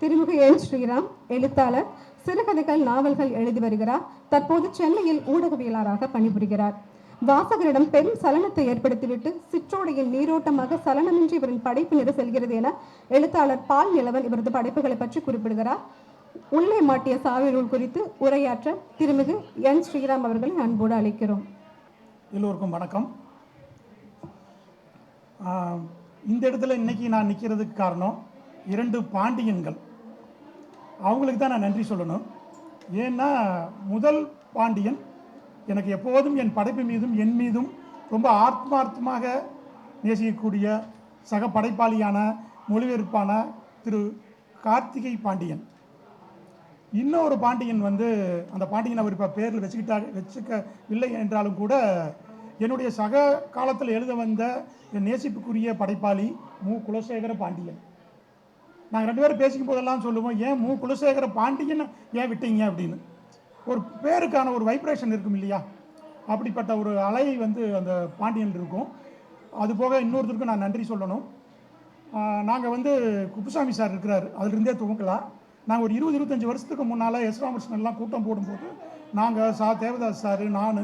திருமிகு என் ஸ்ரீராம் எழுத்தாளர் சிறுகதைகள் நாவல்கள் எழுதி வருகிறார். தற்போது சென்னையில் ஊடகவியலாளராக பணிபுரிகிறார். வாசகரிடம் பெரும் சலனத்தை ஏற்படுத்திவிட்டு சிற்றோடையின் நீரோட்டமாக சலனமின்றி இவரின் படைப்பு நிற செல்கிறது என எழுத்தாளர் பால் நிலவன் இவரது படைப்புகளை பற்றி குறிப்பிடுகிறார். உள்ளே மாட்டிய சாவிநூல் குறித்து உரையாற்ற திருமிகு என் ஸ்ரீராம் அவர்களை அன்போடு அழைக்கிறோம். எல்லோருக்கும் வணக்கம். ஆஹ் இந்த இடத்துல இன்னைக்கு நான் நிற்கிறதுக்கு காரணம் இரண்டு பாண்டியன்கள். அவங்களுக்கு தான் நான் நன்றி சொல்லணும். ஏன்னா முதல் பாண்டியன் எனக்கு எப்போதும் என் படைப்பு மீதும் என் மீதும் ரொம்ப ஆத்மார்த்தமாக நேசிக்கக்கூடிய சக படைப்பாளியான மொழிபெயர்ப்பான திரு கார்த்திகை பாண்டியன். இன்னொரு பாண்டியன் வந்து அந்த பாண்டியன் அவர் இப்போ பேரில் வச்சுக்கிட்டா வச்சுக்கவில்லை என்றாலும் கூட என்னுடைய சக காலத்தில் எழுத வந்த என் நேசிப்புக்குரிய படைப்பாளி மு. குலசேகர பாண்டியன். நாங்கள் ரெண்டு பேரும் பேசிக்கும் போதெல்லாம் சொல்லுவோம் ஏன் மு. குலசேகர பாண்டியன்னு ஏன் விட்டீங்க? அப்படின்னு. ஒரு பேருக்கான ஒரு வைப்ரேஷன் இருக்கும் இல்லையா? அப்படிப்பட்ட ஒரு அலை வந்து அந்த பாண்டியன் இருக்கும். அது போக இன்னொருத்தருக்கும் நான் நன்றி சொல்லணும். நாங்கள் வந்து குப்புசாமி சார் இருக்கிறார். அதுலேருந்தே துவங்கலாம். நாங்கள் ஒரு இருபது இருபத்தஞ்சி வருஷத்துக்கு முன்னால் எஸ். ராமகிருஷ்ணன்லாம் கூட்டம் போடும்போது நாங்கள் சா. தேவதாஸ் சார் நான்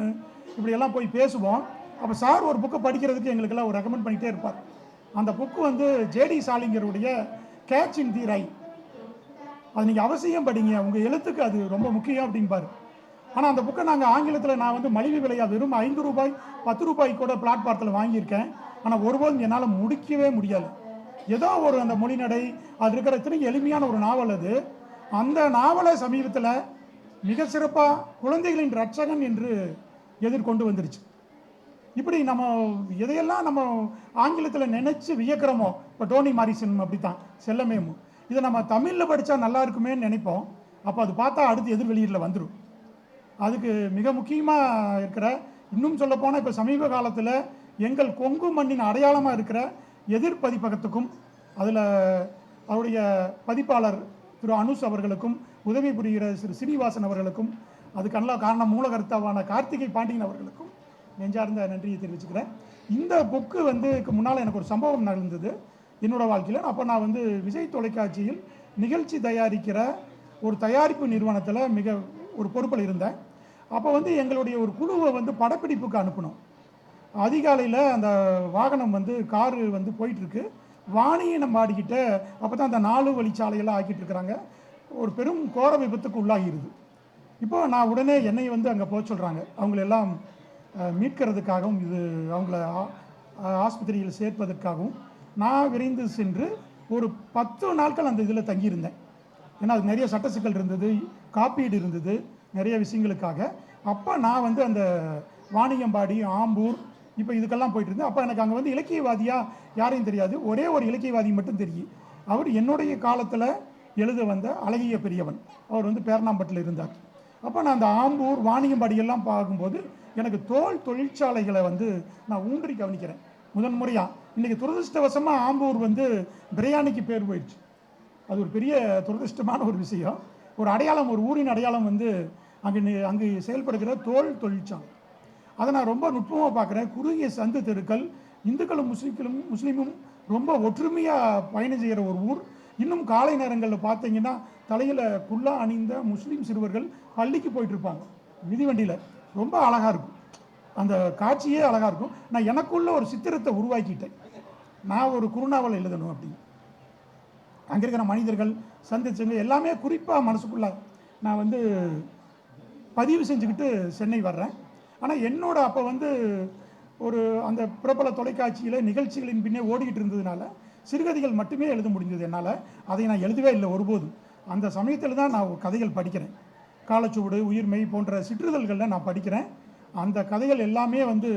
இப்படியெல்லாம் போய் பேசுவோம். அப்போ சார் ஒரு புக்கை படிக்கிறதுக்கு எங்களுக்கெல்லாம் ஒரு ரெக்கமெண்ட் பண்ணிகிட்டே இருப்பார். அந்த புக்கு வந்து ஜேடி சாலிங்கருடைய கேட்ச் இன் தி ரை அது நீங்கள் அவசியம் படிங்க. உங்கள் எழுத்துக்கு அது ரொம்ப முக்கியம் அப்படிம்பாரு ஆனால் அந்த புக்கை நாங்கள் ஆங்கிலத்தில் நான் வந்து மலிவு விலையாக வெறும் ஐந்து ரூபாய் பத்து ரூபாய் கூட பிளாட்பாரத்தில் வாங்கியிருக்கேன். ஆனால் ஒருபோதும் என்னால் முடிக்கவே முடியாது ஏதோ ஒரு அந்த மொழிநடை அது இருக்கிற திரும்ப எளிமையான ஒரு நாவல் அது. அந்த நாவலை சமீபத்தில் மிக சிறப்பாக குழந்தைகளின் ரட்சகன் என்று எதிர்கொண்டு வந்துருச்சு. இப்படி நம்ம எதையெல்லாம் நம்ம ஆங்கிலத்தில் நினச்சி வியக்கிறோமோ இப்போ டோனி மாரிசன் அப்படி தான் செல்லமேமு இதை நம்ம தமிழில் படித்தா நல்லா இருக்குமேன்னு நினைப்போம். அப்போ அது பார்த்தா அடுத்து எதிர் வெளியீட்டில் வந்துடும் அதுக்கு மிக முக்கியமாக இருக்கிற இன்னும் சொல்லப்போனால் இப்போ சமீப காலத்தில் எங்கள் கொங்கு மண்ணின் அடையாளமாக இருக்கிற எதிர் பதிப்பகத்துக்கும் அதில் அவருடைய பதிப்பாளர் திரு அனுஷ் அவர்களுக்கும் உதவி புரிகிற திரு சீனிவாசன் அவர்களுக்கும் அதுக்கெல்லாம் காரணம் மூலகர்த்தாவான கார்த்திகை பாண்டியன் அவர்களுக்கும் நெஞ்சார்ந்த நன்றியை தெரிவிச்சுக்கிறேன். இந்த புக்கு வந்து முன்னால் எனக்கு ஒரு சம்பவம் நடந்தது. என்னோடய வாழ்க்கையில். அப்போ நான் வந்து விஜய் தொலைக்காட்சியில் நிகழ்ச்சி தயாரிக்கிற ஒரு தயாரிப்பு நிறுவனத்தில் மிக ஒரு பொறுப்பில் இருந்தேன். அப்போ வந்து எங்களுடைய ஒரு குழுவை வந்து படப்பிடிப்புக்கு அனுப்பணும் அதிகாலையில் அந்த வாகனம் வந்து காரு வந்து போயிட்டுருக்கு. வாணியனம்பாடிக்கிட்ட அப்போ தான் அந்த நாலு வழிச்சாலையெல்லாம் ஆக்கிட்டு இருக்கிறாங்க. ஒரு பெரும் கோர விபத்துக்கு உள்ளாகிடுது இப்போ நான் உடனே என்னை வந்து அங்கே போக சொல்கிறாங்க அவங்களெல்லாம் மீட்கிறதுக்காகவும் இது அவங்கள ஆஸ்பத்திரியில் சேர்ப்பதற்காகவும் நான் விரைந்து சென்று ஒரு பத்து நாட்கள் அந்த இதில் தங்கியிருந்தேன். ஏன்னா அது நிறைய சட்ட சிக்கல் இருந்தது காப்பீடு இருந்தது நிறைய விஷயங்களுக்காக. அப்போ நான் வந்து அந்த வாணியம்பாடி ஆம்பூர் இப்போ இதுக்கெல்லாம் போயிட்டு இருந்தேன். அப்போ எனக்கு அங்கே வந்து இலக்கியவாதியாக யாரையும் தெரியாது. ஒரே ஒரு இலக்கியவாதி மட்டும் தெரியும். அவர் என்னுடைய காலத்தில் எழுத வந்த அழகிய பெரியவன். அவர் வந்து பேரணாம்பட்டில் இருந்தார். அப்போ நான் அந்த ஆம்பூர் வாணியம்பாடி எல்லாம் பார்க்கும்போது எனக்கு தோல் தொழிற்சாலைகளை வந்து நான் ஊன்றி கவனிக்கிறேன். முதன் முறையாக இன்றைக்கி துரதிருஷ்டவசமாக ஆம்பூர் வந்து பிரியாணிக்கு பேர் போயிடுச்சு. அது ஒரு பெரிய துரதிருஷ்டமான ஒரு விஷயம். ஒரு அடையாளம் ஒரு ஊரின் அடையாளம் வந்து அங்கே அங்கு செயல்படுகிற தோல் தொழிற்சாலை. அதை நான் ரொம்ப நுட்பமாக பார்க்குறேன். குறுகிய சந்து தெருக்கள் இந்துக்களும் முஸ்லீம்களும் முஸ்லீமும் ரொம்ப ஒற்றுமையாக பயணம் செய்கிற ஒரு ஊர். இன்னும் காலை நேரங்களில் பார்த்தீங்கன்னா தலையில் குல்லா அணிந்த முஸ்லீம் சிறுவர்கள் பள்ளிக்கு போயிட்டுருப்பாங்க மிதிவண்டியில். ரொம்ப அழகாக இருக்கும். அந்த காட்சியே அழகாக இருக்கும். நான் எனக்குள்ள ஒரு சித்திரத்தை உருவாக்கிட்டேன். நான் ஒரு குறுநாவல் எழுதணும் அப்படின்னு அங்கே இருக்கிற மனிதர்கள் சந்திச்சவங்க எல்லாமே குறிப்பாக மனசுக்குள்ள நான் வந்து பதிவு செஞ்சுக்கிட்டு சென்னை வர்றேன். ஆனால் என்னோட அப்போ வந்து ஒரு அந்த பிரபல தொலைக்காட்சியில் நிகழ்ச்சிகளின் பின்னே ஓடிக்கிட்டு இருந்ததுனால சிறுகதைகள் மட்டுமே எழுத முடிஞ்சது என்னால். அதை நான் எழுதவே இல்லை ஒருபோதும். அந்த சமயத்தில் தான் நான் கதைகள் படிக்கிறேன். காலச்சுவடு உயிர்மை போன்ற சிற்றிதழ்களில் நான் படிக்கிறேன். அந்த கதைகள் எல்லாமே வந்து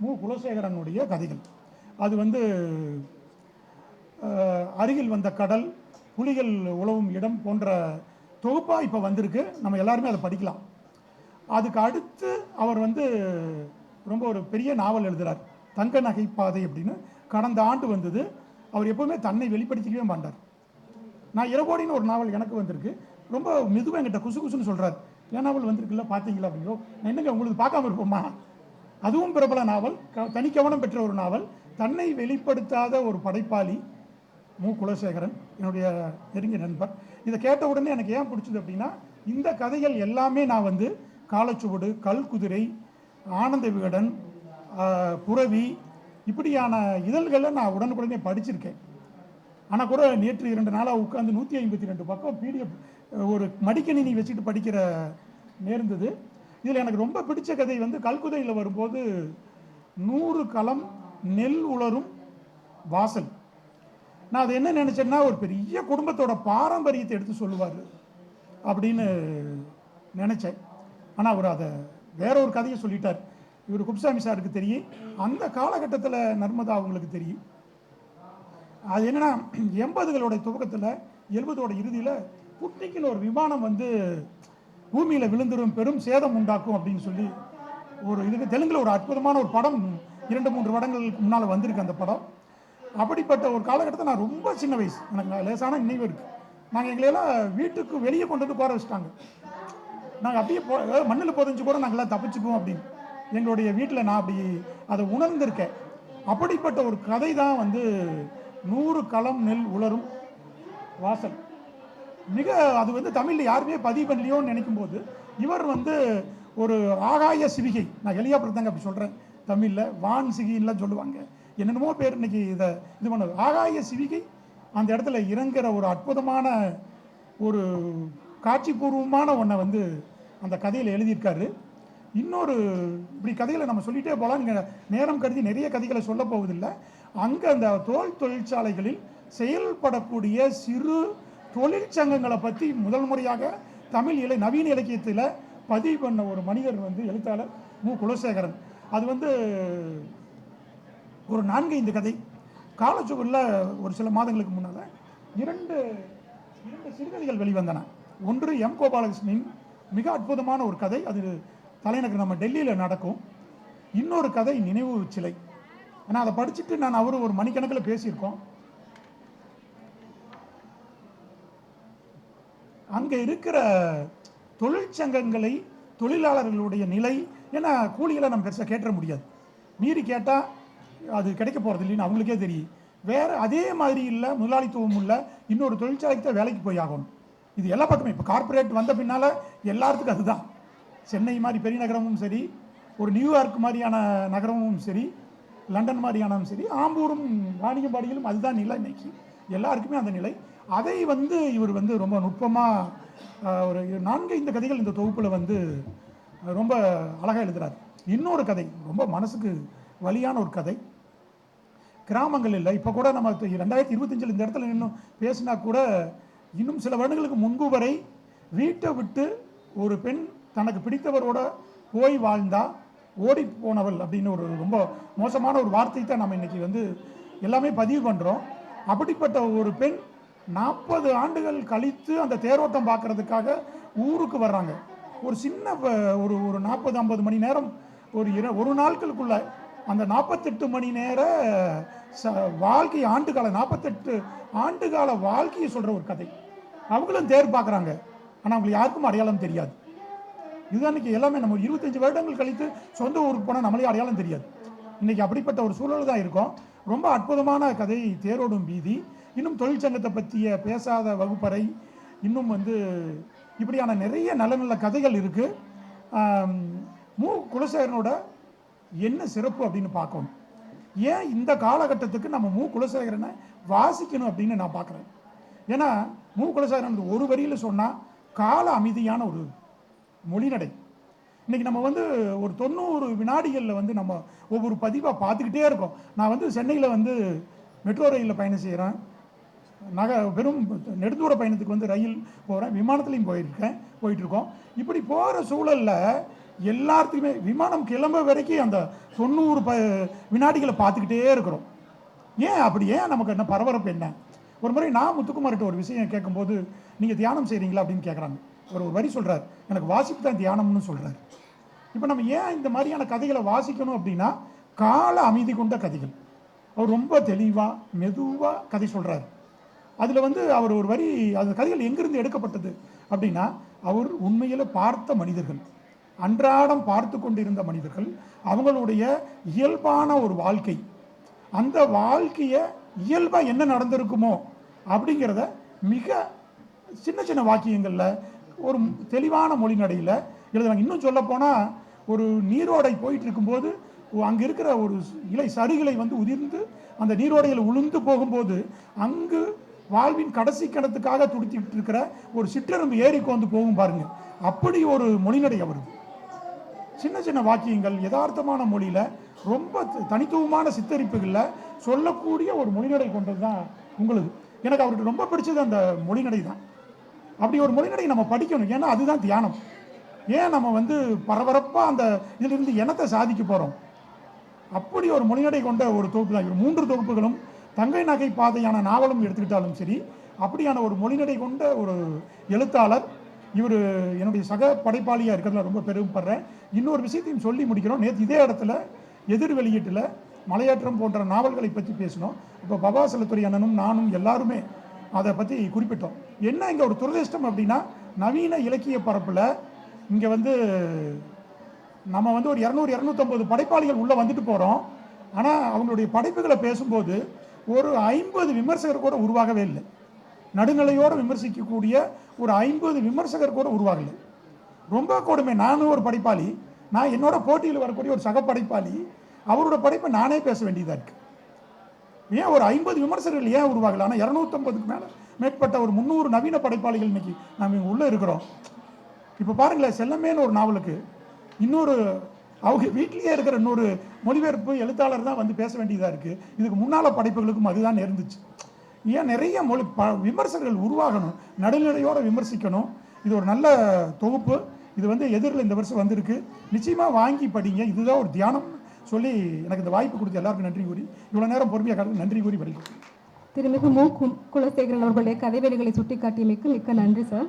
மு. குலசேகரனுடைய கதைகள். அது வந்து அருகில் வந்த கடல் புலிகள் உழவும் இடம் போன்ற தொகுப்பாக இப்போ வந்திருக்கு. நம்ம எல்லாருமே அதை படிக்கலாம். அதுக்கு அடுத்து அவர் வந்து ரொம்ப ஒரு பெரிய நாவல் எழுதுகிறார் தங்க நகை பாதை அப்படின்னு. கடந்த ஆண்டு வந்தது. அவர் எப்போவுமே தன்னை வெளிப்படுத்திக்கவே மாட்டார். நான் இரவோடின்னு ஒரு நாவல் எனக்கு வந்திருக்கு. ரொம்ப மெதுவாக என்கிட்ட குசு குசுன்னு சொல்கிறார் என் நாவல் வந்திருக்குல்ல? பார்த்தீங்களா அப்படியோ நான் என்னங்க உங்களுக்கு பார்க்காம இருப்போமா? அதுவும் பிரபல நாவல். க தனி கவனம் பெற்ற ஒரு நாவல். தன்னை வெளிப்படுத்தாத ஒரு படைப்பாளி மு. குலசேகரன் என்னுடைய நெருங்கிய நண்பர். இதை கேட்ட உடனே எனக்கு ஏன் பிடிச்சது அப்படின்னா இந்த கதைகள் எல்லாமே நான் வந்து காலச்சுவடு கல்குதிரை ஆனந்த விகடன் புறவி புரவி இப்படியான இதழ்களை நான் உடனுக்குடனே படிச்சிருக்கேன். ஆனால் கூட நேற்று இரண்டு நாளாக உட்காந்து நூற்றி ஐம்பத்தி ரெண்டு பக்கம் பிடிஎஃப் ஒரு மடிக்கணினி வச்சுட்டு படிக்கிற நேர்ந்தது. இதில் எனக்கு ரொம்ப பிடிச்ச கதை வந்து கல்குதையில் வரும்போது நூறு களம் நெல் உலரும் வாசல். நான் அது என்ன நினச்சேன்னா ஒரு பெரிய குடும்பத்தோட பாரம்பரியத்தை எடுத்து சொல்லுவார் அப்படின்னு நினச்சேன். ஆனால் அவர் அதை வேற ஒரு கதையை சொல்லிட்டார். இவர் குப்சாமி சாருக்கு தெரியும். அந்த காலகட்டத்தில் நர்மதா அவங்களுக்கு தெரியும். அது என்னென்னா எண்பதுகளோட துவக்கத்தில் எழுபதோட இறுதியில் புட்டிக்குன்னு ஒரு விமானம் வந்து பூமியில் விழுந்துடும் பெரும் சேதம் உண்டாக்கும் அப்படின்னு சொல்லி ஒரு இதுக்கு தெலுங்கில் ஒரு அற்புதமான ஒரு படம் இரண்டு மூன்று வருடங்களுக்கு முன்னால் வந்திருக்கு அந்த படம். அப்படிப்பட்ட ஒரு காலகட்டத்தில் நான் ரொம்ப சின்ன வயசு எனக்கு லேசான நினைவு இருக்குது நாங்கள் எங்களையெல்லாம் வீட்டுக்கு வெளியே கொண்டு வந்து போற வச்சுட்டாங்க. நாங்கள் அப்படியே போ மண்ணில் புதஞ்சு கூட நாங்கள்லாம் தப்பிச்சுக்குவோம் அப்படின்னு. எங்களுடைய வீட்டில் நான் அப்படி அதை உணர்ந்திருக்கேன். அப்படிப்பட்ட ஒரு கதை தான் வந்து நூறு களம் நெல் உலரும் வாசல். மிக அது வந்து தமிழில் யாருமே பதிவு பண்ணலையோன்னு நினைக்கும் போது இவர் வந்து ஒரு ஆகாய சிவிகை. நான் எளியாப்படுத்தாங்க அப்படி சொல்கிறேன் தமிழில் வான் சிகின்லாம் சொல்லுவாங்க. என்னென்னமோ பேர் இன்னைக்கு இதை இது பண்ணது. ஆகாய சிவிகை அந்த இடத்துல இறங்குற ஒரு அற்புதமான ஒரு காட்சிபூர்வமான ஒன்றை வந்து அந்த கதையில் எழுதியிருக்காரு. இன்னொரு இப்படி கதைகளை நம்ம சொல்லிட்டே போகலாம் நீங்கள் நேரம் கருதி நிறைய கதைகளை சொல்ல போவதில்லை. அங்கே அந்த தோல் தொழிற்சாலைகளில் செயல்படக்கூடிய சிறு தொழிற்சங்கங்களை பற்றி முதல் முறையாக தமிழ் இலை நவீன இலக்கியத்தில் பதிவு பண்ண ஒரு மனிதர் வந்து எழுத்தாளர் மு. குலசேகரன். அது வந்து ஒரு நான்கு ஐந்து கதை. காலச்சுவரில் ஒரு சில மாதங்களுக்கு முன்னால் இரண்டு இரண்டு சிறுகதைகள் வெளிவந்தன. ஒன்று எம். கோபாலகிருஷ்ணனின் மிக அற்புதமான ஒரு கதை. அது தலைநகர் நம்ம டெல்லியில் நடக்கும். இன்னொரு கதை நினைவு சிலை. ஆனால் அதை படிச்சுட்டு நான் அவரும் ஒரு மணிக்கணக்கில் பேசியிருக்கோம். அங்கே இருக்கிற தொழிற்சங்கங்களை தொழிலாளர்களுடைய நிலை ஏன்னா கூலிகளை நம்ம பெருசாக கேட்டுற முடியாது. மீறி கேட்டால் அது கிடைக்க போகிறது இல்லைன்னு அவங்களுக்கே தெரியும். வேறு அதே மாதிரி இல்லை முதலாளித்துவம் உள்ள இன்னொரு தொழிற்சாலைக்கு தான் வேலைக்கு போய் ஆகணும். இது எல்லா பக்கமே இப்போ கார்ப்பரேட் வந்த பின்னால் எல்லாத்துக்கும் அதுதான். சென்னை மாதிரி பெரிய நகரமும் சரி ஒரு நியூயார்க் மாதிரியான நகரமும் சரி லண்டன் மாதிரியானதும் சரி ஆம்பூரும் வாணியம்பாடியிலும் அதுதான் நிலை இன்னைக்கு. எல்லாருக்குமே அந்த நிலை. அதை வந்து இவர் வந்து ரொம்ப நுட்பமாக ஒரு நான்கு இந்த கதைகள் இந்த தொகுப்பில் வந்து ரொம்ப அழகாக எழுதுறாரு. இன்னொரு கதை ரொம்ப மனசுக்கு வலியான ஒரு கதை. கிராமங்கள் இல்லை இப்போ கூட நம்ம ரெண்டாயிரத்தி இருபத்தஞ்சில் இந்த இடத்துல இன்னும் பேசினா கூட இன்னும் சில வருடங்களுக்கு முன்பு வரை வீட்டை விட்டு ஒரு பெண் தனக்கு பிடித்தவரோட போய் வாழ்ந்தால் ஓடி போனவள் அப்படின்னு ஒரு ரொம்ப மோசமான ஒரு வார்த்தை தான் நம்ம இன்றைக்கி வந்து எல்லாமே பதிவு பண்ணுறோம் அப்படிப்பட்ட ஒரு பெண் நாற்பது ஆண்டுகள் கழித்து அந்த தேரோட்டம் பார்க்குறதுக்காக ஊருக்கு வர்றாங்க. ஒரு சின்ன வ- ஒரு ஒரு நாற்பது ஐம்பது மணி நேரம் ஒரு இர ஒரு நாட்களுக்குள்ள அந்த நாற்பத்தெட்டு மணி நேர ச வாழ்க்கை ஆண்டுகால நாற்பத்தெட்டு ஆண்டுகால வாழ்க்கையை சொல்கிற ஒரு கதை. அவங்களும் தேர் பார்க்குறாங்க. ஆனால் அவங்களுக்கு யாருக்கும் அடையாளம் தெரியாது. இதுதான் இன்னைக்கு எல்லாமே நம்ம இருபத்தஞ்சு வருடங்கள் கழித்து சொந்த ஊருக்கு போனால் நம்மளே அடையாளம் தெரியாது. இன்னைக்கு அப்படிப்பட்ட ஒரு சூழல் தான் இருக்கும். ரொம்ப அற்புதமான கதை தேரோடும் வீதி இன்னும் தொழிற்சங்கத்தை பற்றிய பேசாத வகுப்பறை. இன்னும் வந்து இப்படியான நிறைய நல்ல நல்ல கதைகள் இருக்குது மு. குலசேகரனோட என்ன சிறப்பு அப்படின்னு பார்க்கணும். ஏன் இந்த காலகட்டத்துக்கு நம்ம மு. குலசேகரனை வாசிக்கணும் அப்படின்னு நான் பார்க்குறேன். ஏன்னா மு. குலசேகரன் ஒரு வரியில் சொன்னால் கால அமைதியான ஒரு மொழிநடை. இன்றைக்கி நம்ம வந்து ஒரு தொண்ணூறு வினாடிகளில் வந்து நம்ம ஒவ்வொரு பதிவாக பார்த்துக்கிட்டே இருக்கோம். நான் வந்து சென்னையில் வந்து மெட்ரோ ரயிலில் பயணம் செய்கிறேன் நக வெறும் நெடுந்தூர பயணத்துக்கு வந்து ரயில் போகிறேன் விமானத்துலேயும் போயிருக்கேன் போயிட்டுருக்கோம். இப்படி போகிற சூழலில் எல்லாத்துக்குமே விமானம் கிளம்ப வரைக்கும் அந்த தொண்ணூறு ப வினாடிகளை பார்த்துக்கிட்டே இருக்கிறோம். ஏன் அப்படி? ஏன் நமக்கு என்ன பரபரப்பு என்ன? ஒரு முறை நான் முத்துக்குமார்கிட்ட ஒரு விஷயம் கேட்கும்போது நீங்கள் தியானம் செய்கிறீங்களா அப்படின்னு கேட்குறாங்க அவர் ஒரு வரி சொல்கிறார் எனக்கு வாசிப்பு தான் தியானம்னு சொல்கிறார் இப்போ நம்ம ஏன் இந்த மாதிரியான கதைகளை வாசிக்கணும் அப்படின்னா கால அமைதி கொண்ட கதைகள். அவர் ரொம்ப தெளிவாக மெதுவாக கதை சொல்கிறார் அதில் வந்து அவர் ஒரு வரி அந்த கதைகள் எங்கிருந்து எடுக்கப்பட்டது அப்படின்னா அவர் உண்மையில் பார்த்த மனிதர்கள். அன்றாடம் பார்த்து கொண்டிருந்த மனிதர்கள் அவங்களுடைய இயல்பான ஒரு வாழ்க்கை. அந்த வாழ்க்கையை இயல்பாக என்ன நடந்திருக்குமோ அப்படிங்கிறத மிக சின்ன சின்ன வாக்கியங்களில் ஒரு தெளிவான மொழிநடையில் எழுதுறாங்க. இன்னும் சொல்லப்போனால் ஒரு நீரோடை போயிட்டு இருக்கும்போது அங்கே இருக்கிற ஒரு இலை சருகிலை வந்து உதிர்ந்து அந்த நீரோடையில் உளுந்து போகும்போது அங்கு வாழ்வின் கடைசி கணத்துக்காக துடித்துக்கிட்டு இருக்கிற ஒரு சிற்றெரும்பு ஏரிக்கு வந்து போகும் பாருங்க. அப்படி ஒரு மொழிநடை வருது சின்ன சின்ன வாக்கியங்கள் யதார்த்தமான மொழியில் ரொம்ப த- தனித்துவமான சித்தரிப்புகளில் சொல்லக்கூடிய ஒரு மொழிநடை கொண்டது தான் உங்களுக்கு எனக்கு அவருக்கு ரொம்ப பிடிச்சது அந்த மொழிநடை தான் அப்படி ஒரு மொழிநடை நம்ம படிக்கணும். ஏன்னா அதுதான் தியானம். ஏன் நம்ம வந்து பரபரப்பாக அந்த இதிலிருந்து இனத்தை சாதிக்க போகிறோம் அப்படி ஒரு மொழிநடை கொண்ட ஒரு தொகுப்பு தான். இவர் மூன்று தொகுப்புகளும் தங்கை நகை பாதையான நாவலும் எடுத்துக்கிட்டாலும் சரி அப்படியான ஒரு மொழிநடை கொண்ட ஒரு எழுத்தாளர் இவர் என்னுடைய சக படைப்பாளியாக இருக்கிறதுல ரொம்ப பெருமைப்படுறேன். இன்னொரு விஷயத்தையும் சொல்லி முடிக்கிறோம். நேற்று இதே இடத்துல எதிர் வெளியீட்டில் மலையேற்றம் போன்ற நாவல்களை பற்றி பேசினோம். இப்போ பபா செல்லத்துறை அண்ணனும் நானும் எல்லாருமே அதை பற்றி குறிப்பிட்டோம். என்ன இங்கே ஒரு துரதிர்ஷ்டம் அப்படின்னா நவீன இலக்கிய பரப்பில் இங்கே வந்து நம்ம வந்து ஒரு இரநூறு இரநூத்தம்பது படைப்பாளிகள் உள்ளே வந்துட்டு போகிறோம் ஆனால் அவங்களுடைய படைப்புகளை பேசும்போது ஒரு ஐம்பது விமர்சகர் கூட உருவாகவே இல்லை. நடுநிலையோடு விமர்சிக்கக்கூடிய ஒரு ஐம்பது விமர்சகர் கூட உருவாகலை. ரொம்ப கொடுமை. நானும் ஒரு படைப்பாளி. நான் என்னோட போட்டியில் வரக்கூடிய ஒரு சக படைப்பாளி. அவரோட படைப்பை நானே பேச வேண்டியதாக இருக்குது ஏன் ஒரு ஐம்பது விமர்சகர்கள் ஏன் உருவாகல? ஆனால் இரநூத்தம்பதுக்கு மேலே மேற்பட்ட ஒரு முந்நூறு நவீன படைப்பாளிகள் இன்னைக்கு நம்ம இங்கே உள்ளே இருக்கிறோம். இப்போ பாருங்களேன் செல்லமேன்னு ஒரு நாவலுக்கு இன்னொரு அவங்க வீட்லேயே இருக்கிற இன்னொரு மொழிபெயர்ப்பு எழுத்தாளர் தான் வந்து பேச வேண்டியதாக இருக்குது இதுக்கு முன்னால் படைப்புகளுக்கும் அதுதான் இருந்துச்சு ஏன் நிறைய மொழி ப விமர்சகர்கள் உருவாகணும் நடுநிலையோடு விமர்சிக்கணும். இது ஒரு நல்ல தொகுப்பு. இது வந்து எதிரில் இந்த வருஷம் வந்திருக்கு. நிச்சயமாக வாங்கி படிங்க. இதுதான் ஒரு தியானம். சொல்லி எனக்கு இந்த வாய்ப்பு கொடுத்து எல்லாருக்கும் நன்றி கூறி இவ்வளோ நேரம் பொறுமையாக கடந்து நன்றி கூறி வருகிறேன் திருமிகு மு. கு- குலசேகரன் அவர்களுடைய கதைவெளிகளை சுட்டிக்காட்டியமைக்கு மிக்க நன்றி சார்.